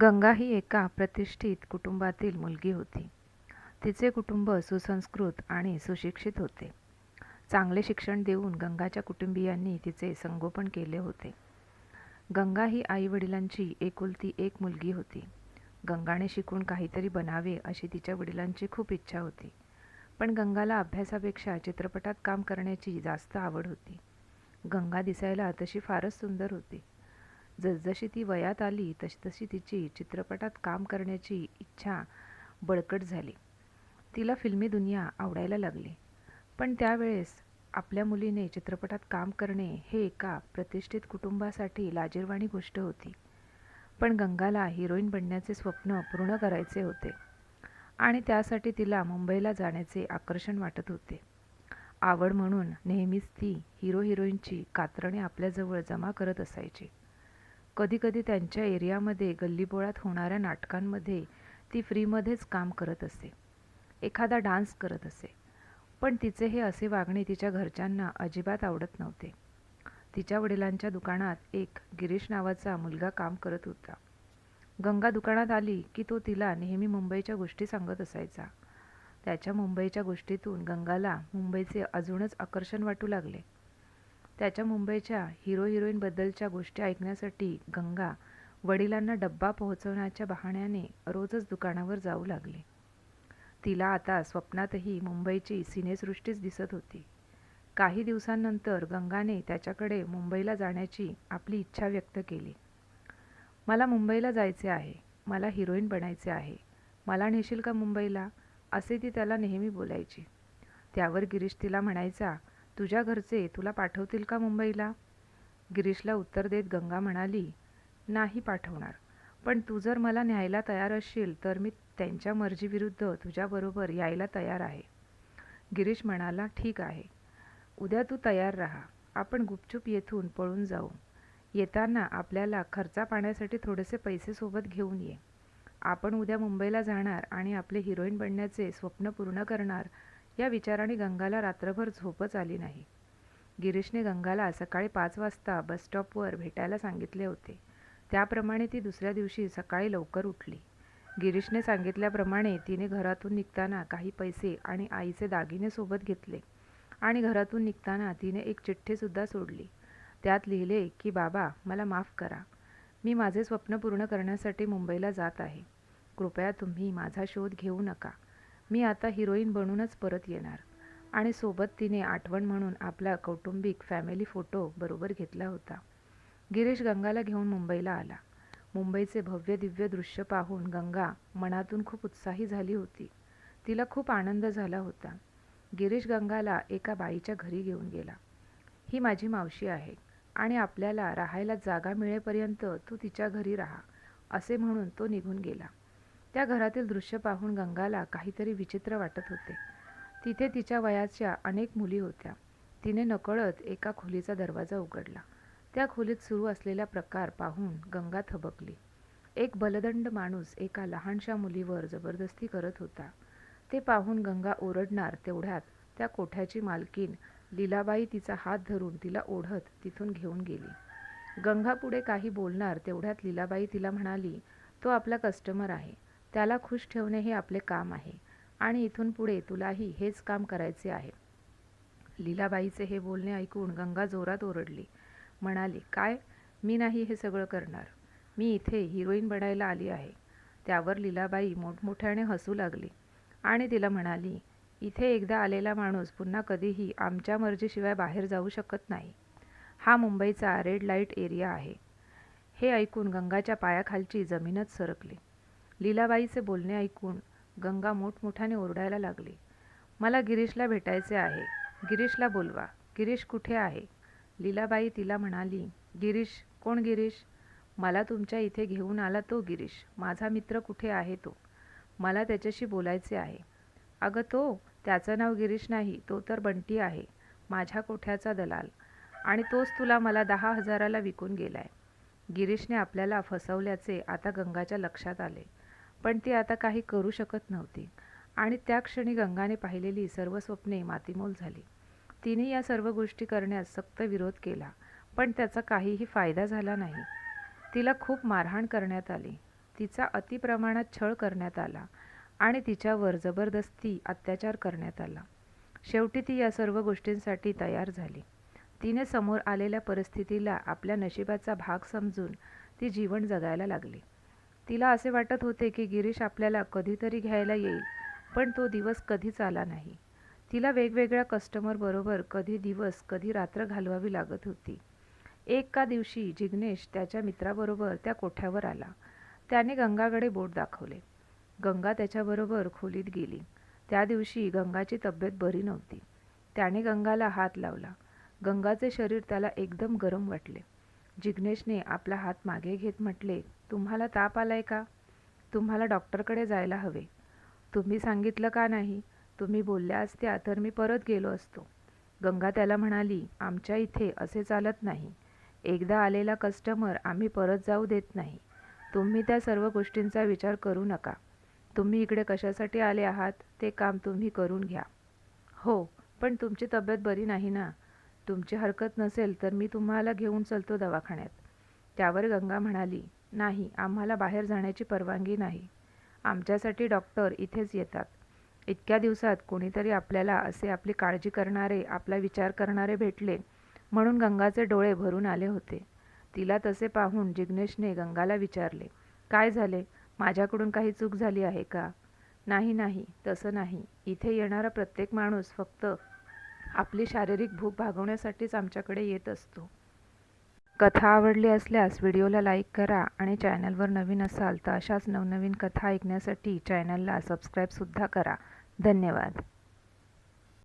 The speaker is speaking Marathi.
गंगा ही एका प्रतिष्ठित कुटुंबातील मुलगी होती. तिचे कुटुंब सुसंस्कृत आणि सुशिक्षित होते. चांगले शिक्षण देऊन गंगाच्या कुटुंबीयांनी तिचे संगोपन केले होते. गंगा ही आई-वडिलांची एकुलती एक मुलगी होती. गंगाने शिकून काहीतरी बनावे अशी तिच्या वडिलांची खूप इच्छा होती. पण गंगाला अभ्यासापेक्षा चित्रपटात काम करण्याची जास्त आवड होती. गंगा दिसायला तशी फारच सुंदर होती. जसजशी ती वयात आली तसतशी तिची चित्रपटात काम करण्याची इच्छा बळकट झाली. तिला फिल्मी दुनिया आवडायला लागली. पण त्यावेळेस आपल्या मुलीने चित्रपटात काम करणे हे एका प्रतिष्ठित कुटुंबासाठी लाजिरवाणी गोष्ट होती. पण गंगाला हिरोईन बनण्याचे स्वप्न पूर्ण करायचे होते आणि त्यासाठी तिला मुंबईला जाण्याचे आकर्षण वाटत होते. आवड म्हणून नेहमीच ती हिरो-हिरोईनची कात्रणे आपल्याजवळ जमा करत असायची. कधीकधी त्यांच्या एरियामध्ये गल्लीबोळात होणाऱ्या नाटकांमध्ये ती फ्रीमध्येच काम करत असे. एखादा डान्स करत असे. पण तिचे हे असे वागणे तिच्या घरच्यांना अजिबात आवडत नव्हते. तिच्या वडिलांच्या दुकानात एक गिरीश नावाचा मुलगा काम करत होता. गंगा दुकानात आली की तो तिला नेहमी मुंबईच्या गोष्टी सांगत असायचा. त्याच्या मुंबईच्या गोष्टीतून गंगाला मुंबईचे अजूनच आकर्षण वाटू लागले. त्याच्या मुंबईच्या हिरो-हिरोईनबद्दलच्या गोष्टी ऐकण्यासाठी गंगा वडिलांना डब्बा पोहोचवण्याच्या बहाण्याने रोजच दुकानावर जाऊ लागली. तिला आता स्वप्नातही मुंबईची सिनेसृष्टीच दिसत होती. काही दिवसांनंतर गंगाने त्याच्याकडे मुंबईला जाण्याची आपली इच्छा व्यक्त केली. मला मुंबईला जायचे आहे. मला हिरोईन बनायचे आहे. मला नेशील का मुंबईला? असे ती त्याला नेहमी बोलायची. त्यावर गिरीश तिला म्हणायचा, तुझ्या घरचे तुला पाठवतील का मुंबईला? गिरीशला उत्तर देत गंगा म्हणाली, नाही पाठवणार. पण तू जर मला न्यायला तयार असशील तर मी त्यांच्या मर्जीविरुद्ध तुझ्याबरोबर यायला तयार आहे. गिरीश म्हणाला, ठीक आहे. उद्या तू तयार राहा. आपण गुपचूप येथून पळून जाऊ. येताना आपल्याला खर्चा-पाण्यासाठी थोडेसे पैसे सोबत घेऊन ये. आपण उद्या मुंबईला जाणार आणि आपले हिरोईन बनण्याचे स्वप्न पूर्ण करणार या विचाराने गंगाला रात्रभर झोपच आली नाही. गिरीशने गंगाला सकाळी पाच वाजता बसस्टॉपवर भेटायला सांगितले होते. त्याप्रमाणे ती दुसऱ्या दिवशी सकाळी लवकर उठली. गिरीशने सांगितल्याप्रमाणे तिने घरातून निघताना काही पैसे आणि आईचे दागिने सोबत घेतले आणि घरातून निघताना तिने एक चिठ्ठीसुद्धा सोडली. त्यात लिहिले की बाबा मला माफ करा. मी माझे स्वप्न पूर्ण करण्यासाठी मुंबईला जात आहे. कृपया तुम्ही माझा शोध घेऊ नका. मी आता हिरोईन बनूनच परत येणार. आणि सोबत तिने आठवण म्हणून आपला कौटुंबिक फॅमिली फोटो बरोबर घेतला होता. गिरीश गंगाला घेऊन मुंबईला आला. मुंबईचे भव्य-दिव्य दृश्य पाहून गंगा मनातून खूप उत्साही झाली होती. तिला खूप आनंद झाला होता. गिरीश गंगाला एका बाईच्या घरी घेऊन गेला. ही माझी मावशी आहे आणि आपल्याला राहायला जागा मिळेपर्यंत तू तिच्या घरी राहा असे म्हणून तो निघून गेला. त्या घरातील दृश्य पाहून गंगाला काहीतरी विचित्र वाटत होते. तिथे तिच्या वयाच्या अनेक मुली होत्या. तिने नकळत एका खोलीचा दरवाजा उघडला. त्या खोलीत सुरू असलेला प्रकार पाहून गंगा थबकली. एक बलदंड माणूस एका लहानशा मुलीवर जबरदस्ती करत होता. ते पाहून गंगा ओरडणार तेवढ्यात त्या कोठ्याची मालकीण लीलाबाई तिचा हात धरून तिला ओढत तिथून घेऊन गेली. गंगा पुढे काही बोलणार तेवढ्यात लीलाबाई तिला म्हणाली, तो आपला कस्टमर आहे. त्याला खुश ठेवणे हे आपले काम आहे आणि इथून पुढे तुलाही हेच काम करायचे आहे. लीलाबाईचे हे बोलणे ऐकून गंगा जोरात ओरडली. म्हणाली, काय? मी नाही हे सगळं करणार. मी इथे हिरोईन बनायला आली आहे. त्यावर लीलाबाई मोठमोठ्याने हसू लागली आणि तिला म्हणाली, इथे एकदा आलेला माणूस पुन्हा कधीही आमच्या मर्जीशिवाय बाहेर जाऊ शकत नाही. हा मुंबईचा रेड लाइट एरिया आहे. हे ऐकून गंगाच्या पायाखालची जमीनच सरकली. लीलाबाईचे बोलणे ऐकून गंगा मोठमोठ्याने ओरडायला लागली. मला गिरीशला भेटायचे आहे. गिरीशला बोलवा. गिरीश कुठे आहे? लीलाबाई तिला म्हणाली, गिरीश? कोण गिरीश? मला तुमच्या इथे घेऊन आला तो गिरीश. माझा मित्र कुठे आहे तो? मला त्याच्याशी बोलायचे आहे. अगं तो? त्याचं नाव गिरीश नाही. तो तर बंटी आहे. माझ्या कोठ्याचा दलाल. आणि तोच तुला मला दहा हजाराला विकून गेलाय. गिरीशने आपल्याला फसवल्याचे आता गंगाच्या लक्षात आले. पण ती आता काही करू शकत नव्हती. आणि त्या क्षणी गंगाने पाहिलेली सर्व स्वप्ने मातीमोल झाली. तिने या सर्व गोष्टी करण्यास सक्त विरोध केला पण त्याचा काहीही फायदा झाला नाही. तिला खूप मारहाण करण्यात आली. तिचा अतिप्रमाणात छळ करण्यात आला आणि तिच्यावर जबरदस्ती अत्याचार करण्यात आला. शेवटी ती या सर्व गोष्टींसाठी तयार झाली. तिने समोर आलेल्या परिस्थितीला आपल्या नशिबाचा भाग समजून ती जीवन जगायला लागली. तिला असे वाटत होते की गिरीश आपल्याला कधीतरी घ्यायला येईल पण तो दिवस कधीच आला नाही. तिला वेगवेगळ्या कस्टमरबरोबर कधी दिवस कधी रात्र घालवावी लागत होती. एका दिवशी जिग्नेश त्याच्या मित्राबरोबर त्या कोठ्यावर आला. त्याने गंगाकडे बोट दाखवले. गंगा त्याच्याबरोबर खोलीत गेली. त्या दिवशी गंगाची तब्येत बरी नव्हती. त्याने गंगाला हात लावला. गंगाचे शरीर त्याला एकदम गरम वाटले. जिग्नेशने आपला हात मागे घेत म्हटले तुम्हाला ताप आलाय का? तुम्हाला डॉक्टरकडे जायला हवे. तुम्ही सांगितलं का नाही? तुम्ही बोलल्या असत्या तर मी परत गेलो असतो. गंगा त्याला म्हणाली आमच्या इथे असे चालत नाही. एकदा आलेला कस्टमर आम्ही परत जाऊ देत नाही. तुम्ही त्या सर्व गोष्टींचा विचार करू नका. तुम्ही इकडे कशासाठी आले आहात? ते काम तुम्ही करून घ्या. हो पण तुमची तब्येत बरी नाही ना. तुमची हरकत नसेल तर मी तुम्हाला घेऊन चलतो दवाखान्यात. त्यावर गंगा म्हणाली नाही आम्हाला बाहेर जाण्याची परवानगी नाही. आमच्यासाठी डॉक्टर इथेच येतात. इतक्या दिवसात कोणीतरी आपल्याला असे आपली काळजी करणारे आपला विचार करणारे भेटले म्हणून गंगाचे डोळे भरून आले होते. तिला तसे पाहून जिग्नेशने गंगाला विचारले काय झाले? माझ्याकडून काही चूक झाली आहे का? नाही नाही तसं नाही. इथे येणारा प्रत्येक माणूस फक्त आपली शारीरिक भूक भागवण्यासाठीच आमच्याकडे येत असतो. कथा आवडली असल्यास व्हिडिओला लाईक करा आणि चॅनलवर नवीन असाल तर अशाच नवनवीन कथा ऐकण्यासाठी चॅनलला सबस्क्राईबसुद्धा करा. धन्यवाद.